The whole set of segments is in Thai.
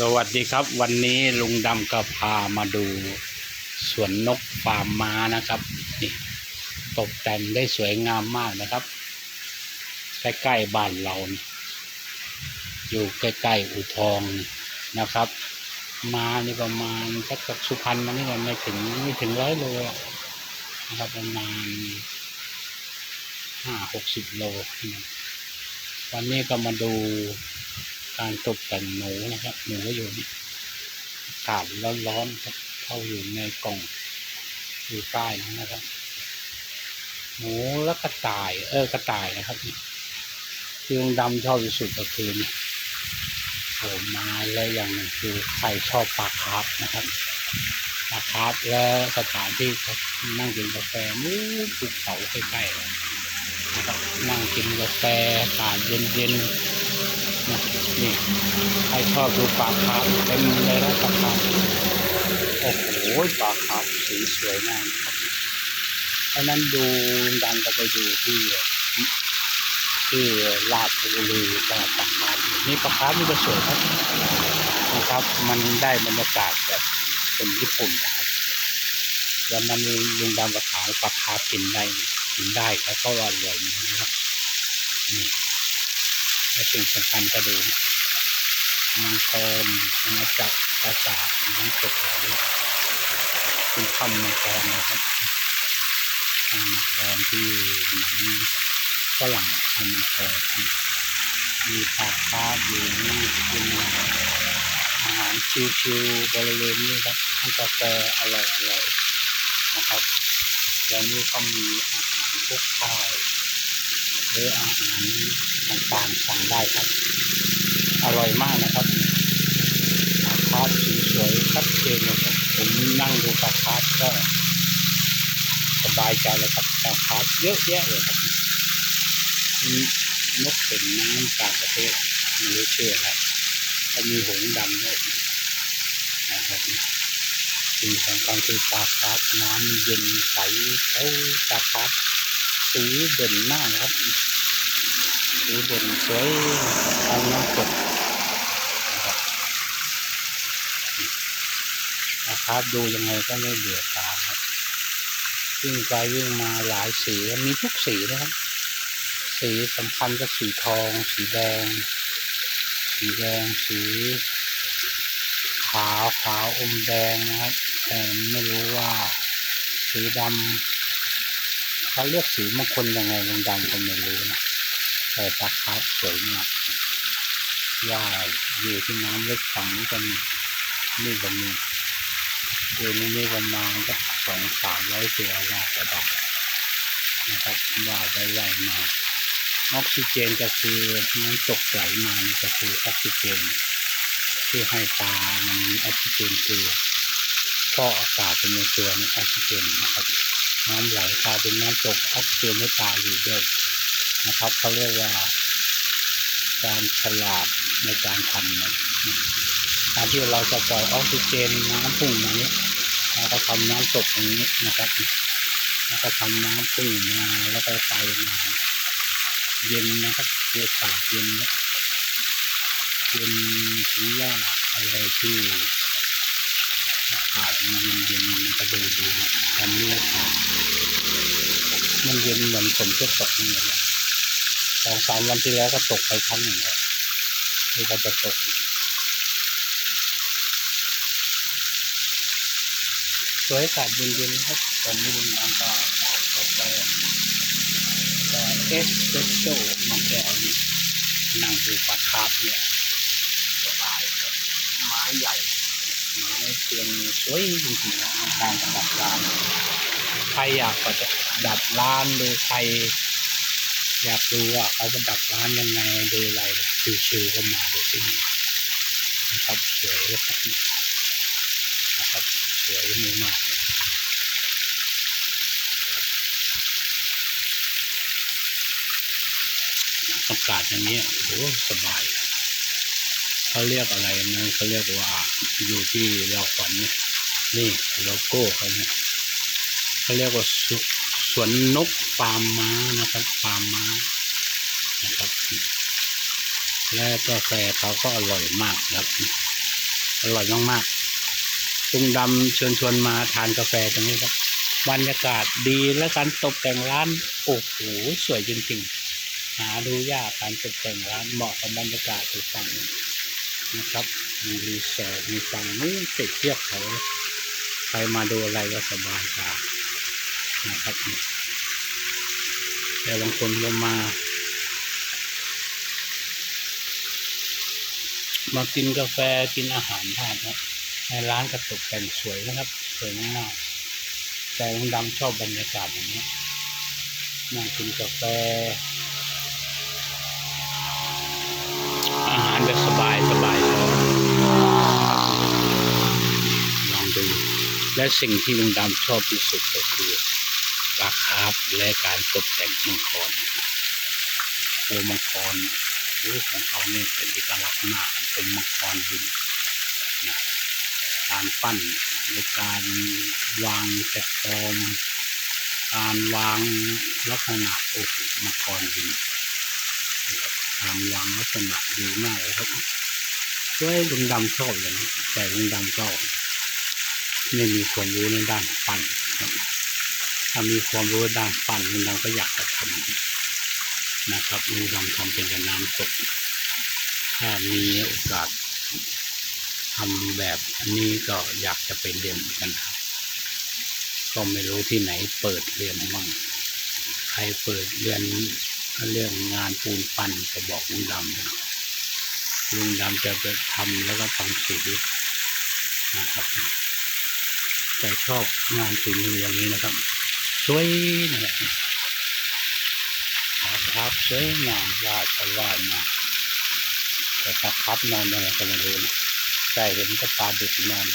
สวัสดีครับ วันนี้ลุงดำก็พามาดูสวนนกฟาร์มม้านะครับนี่ตกแต่งได้สวยงามมากนะครับ ใกล้ๆบ้านเรานี่อยู่ใกล้ๆอู่ทองนะครับ มานี่ประมาณสักจากสุพรรณมานี่ก็ไม่ถึงไม่ถึงร้อยโลนะครับประมาณห้าหกสิบโล วันนี้ก็มาดู การตกแต่งหนูนะครับหนูอยู่นี่อากาศร้อนๆครับเข้าอยู่ในกล่องอยู่ใต้นะครับ หนูและกระต่าย เออกระต่ายนะครับที่ลงดำชอบที่สุดก็คือนี่ผมมาแล้วอย่างหนึ่งคือใครชอบปลาคาร์ฟนะครับปลาคาร์ฟแล้วสถานที่นั่งกินกาแฟนู้นภูเขาใกล้ๆนะครับนั่งกินกาแฟอากาศเย็นๆ นะนี่ใครชอบดูปลาคาร์ฟเต็มเลยนะปลาคาร์ฟโอ้โหปลาคาร์ฟสีสวยมากครับเพราะนั้นดูดันก็ไปดูที่ที่ลาดบุรีจังหวัดปากคาร์นี่ปากคาร์นี่ก็สวยครับนะครับ มันได้บรรยากาศแบบเป็นญี่ปุ่นนะครับวันนั้นลุงดำก็ถามปากคาร์กินได้กินได้แล้วก็อร่อยนะครับนี่ และสิ่งสำคัญก็ดูมังกรมาจากปราสาทน้ำตกไหลเป็นถ้ำมังกรนะครับทำมังกรที่หนังฝรั่งทำมังกรมีปลาคาร์ฟอยู่นี่กินอาหารชิวๆบริเวณนี้ครับให้กาแฟอร่อยๆนะครับ แล้วนี่ก็มีอาหารพวกข้าว หรืออาหารต่างๆสั่งได้ครับ อร่อยมากนะครับปลาคาร์ฟสีสวยชัดเจนเลยครับผมนั่งดูปลาคาร์ฟก็สบายใจเลยครับปลาคาร์ฟเยอะแยะเลยครับมีนกเป็นน้ำต่างประเทศไม่รู้ชื่ออะไรก็มีหงส์ดำด้วยนะครับสิ่งสำคัญคือปลาคาร์ฟน้ำมันเย็นใสเขาปลาคาร์ฟ สีเด่นมากครับ สีเด่นสวยทางน้ำตกนะครับดูยังไงก็ไม่เบื่อตาครับวิ่งไปวิ่งมาหลายสีมีทุกสีนะครับ สีสำคัญก็สีทอง สีแดง สีแดงสีขาวขาวอมแดงนะครับแต่ไม่รู้ว่า สีดำ เขาเรียกสีมงคลยังไงลงดำก็ไม่รู้นะแต่ปลาคาร์ฟสวยมากว่าอยู่ที่น้ำลึกฝั่งนี้กันนี่ก็มีเดือนนี้ประมาก็สองสามร้อยตัวว่าจะได้นะครับว่าได้ไหลมาออกซิเจนก็คือน้ำตกไหลมานี่ก็คือออกซิเจน ที่ให้ตามันมีออกซิเจนคือท่ออากาศเป็นในตัวนี่ออกซิเจนนะครับ น้ำไหลตายเป็นน้ำตกออกซิเจนให้ตาอยู่ด้วยนะครับเขาเรียกว่า การฉลาดในการทำนะการที่เราจะปล่อยออกซิเจนน้ำพุ่งมานี้เราก็ทำน้ำตกตรงนี้นะครับแล้วก็ทำน้ำพุ่งมาแล้วก็ไปมาเย็นนะครับเย็นสาดเย็นนะเย็นถึงว่าอะไรที่อากาศมันเย็นเย็นๆมันก็ดูดีนะตอนนี้อากา มันเย็นเหมือนฝนจะตกนี่แหละสองสามวันที่แล้วก็ตกไปครั้งหนึ่งแล้วที่ก็จะตกสวยอากาศเย็นๆครับตอนนี้บนน้ำก็กาแฟก็เอสเปรสโซ่มาแก้วนี่นั่งดูปลาคาร์ฟเนี่ยสบายครับไม้ใหญ่ไม้เตียงสวยจริงๆนะการประดับร้าน ใครอยากจะดับร้านหรือใคร อยากดูว่าเขาประดับร้านยังไงดูอะไรชิวๆก็มาดูที่นี่นะครับสวยเลยครับนะครับสวยมือมากอากาศอย่างนี้โอ้สบายเขาเรียกอะไรนะเขาเรียกว่าอยู่ที่เราฝันเนี่ยนี่โลโก้เขาเนี่ย เขาเรียกว่าสวสวนนกฟาร์มม้านะครับฟาร์มม้านะครับ และกาแฟเขาก็อร่อยมากครับ อร่อยมากๆลุงดำเชิญชวนมาทานกาแฟตรงนี้ครับบรรยากาศดีและการตกแต่งร้านโอ้โหสวยจริงๆ หาดูยากการตกแต่งร้านเหมาะกับบรรยากาศทุกฝั่งนะครับมีรีสอร์ทมีฝั่งนู้นติดเทียบเขาใครมาดูอะไรก็สบายตา นะครับ แต่บางคนก็มา มากินกาแฟกินอาหารทานครับในร้านกระตกแต่งสวยนะครับ สวยมากแต่ลุงดำชอบบรรยากาศอย่างนี้นั่งกินกาแฟ อาหารแบบสบายสบายลองดู และสิ่งที่ลุงดำชอบที่สุดก็คือ ปลาคาร์ฟและการตกแต่งมังกรโอมังกรรูปของเขาเนี่ยเป็นเอกลักษณ์มากเป็นมังกรบินนะการปั้นในการวางแพลตฟอร์มการวางลักษณะโอ้โหมังกรบินการวางลักษณะดีมากเลยครับช่วยลุงดำชอบอย่างนี้แต่ลุงดำก็ไม่มีความรู้ในด้านปั้นครับ ถ้ามีความรู้ด้านปั้นลุงดำก็อยากจะทำนะครับลุงดำทำเป็นแต่น้ำตก ถ้ามีโอกาสทำแบบอันนี้ก็อยากจะไปเรียนกันครับก็ไม่รู้ที่ไหนเปิดเรียนบ้างใครเปิดเรียนเรื่องงานปูนปั้นก็บอกลุงดำลุงดำจะไปทำแล้วก็ทำสีนะครับแต่ชอบงานฝีมืออย่างนี้นะครับ สวยนะครับครับสวยงามวาดก็วาดมาแต่ตาครับนอนยังไงก็ไม่รู้นะแต่เห็นก็ปลาดุกนอน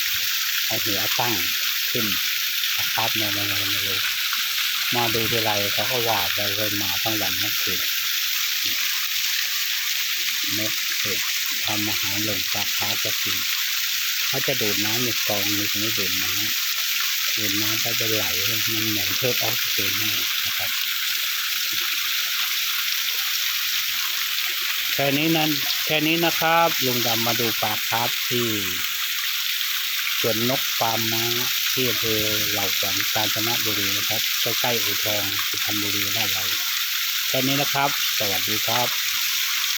เอาหัวตั้งขึ้นตาครับนอนยังไงก็ไม่รู้มาดูทีไรเขาก็วาดไปเลยมาทั้งวันทั้งคืนนกเห็ดทำอาหารลงปลาคาร์ฟจะกินเขาจะดูดน้ำในกองนี้ไม่ดูดน้ำ ดูดน้ำก็จะไหลมันเหมือนเพิ่มออกซิเจนให้นะครับแค่นี้นั้นแค่นี้นะครับลุงดำมาดูปลาคาร์ฟที่สวนนกฟาร์มม้าที่อำเภอเหล่าขวัญกาญจนบุรีนะครับใกล้ๆอู่ทองสุพรรณบุรีบ้านเราแค่นี้นะครับ สวัสดีครับ